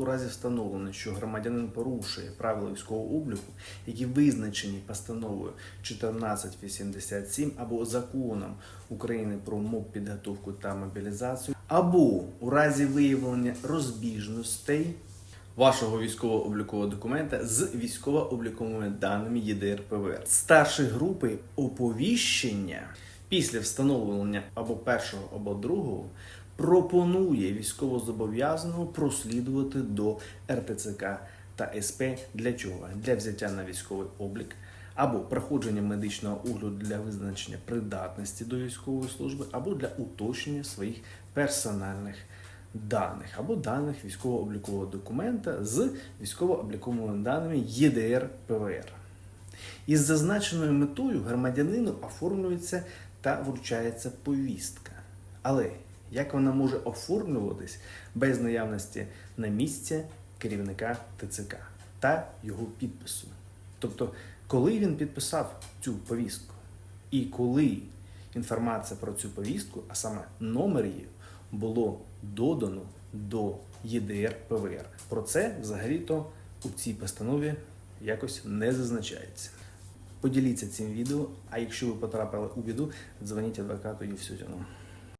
У разі встановлено, що громадянин порушує правила військового обліку, які визначені постановою 1487 або законом України про моб підготовку та мобілізацію, або у разі виявлення розбіжностей вашого військово-облікового документа з військово-обліковими даними ЄДР ПВР. Старші групи оповіщення після встановлення або першого, або другого пропонує військовозобов'язаного прослідувати до РТЦК та СП для чого? Для взяття на військовий облік або проходження медичного огляду для визначення придатності до військової служби, або для уточнення своїх персональних даних або даних військово-облікового документа з військово-обліковими даними ЄДР ПВР. Із зазначеною метою громадянину оформлюється та вручається повістка. Але як вона може оформлюватись без наявності на місці керівника ТЦК та його підпису? Тобто, коли він підписав цю повістку, і коли інформація про цю повістку, а саме номер її, було додано до ЄДР ПВР. Про це взагалі-то у цій постанові якось не зазначається. Поділіться цим відео, а якщо ви потрапили у біду, дзвоніть адвокату Євсютіну.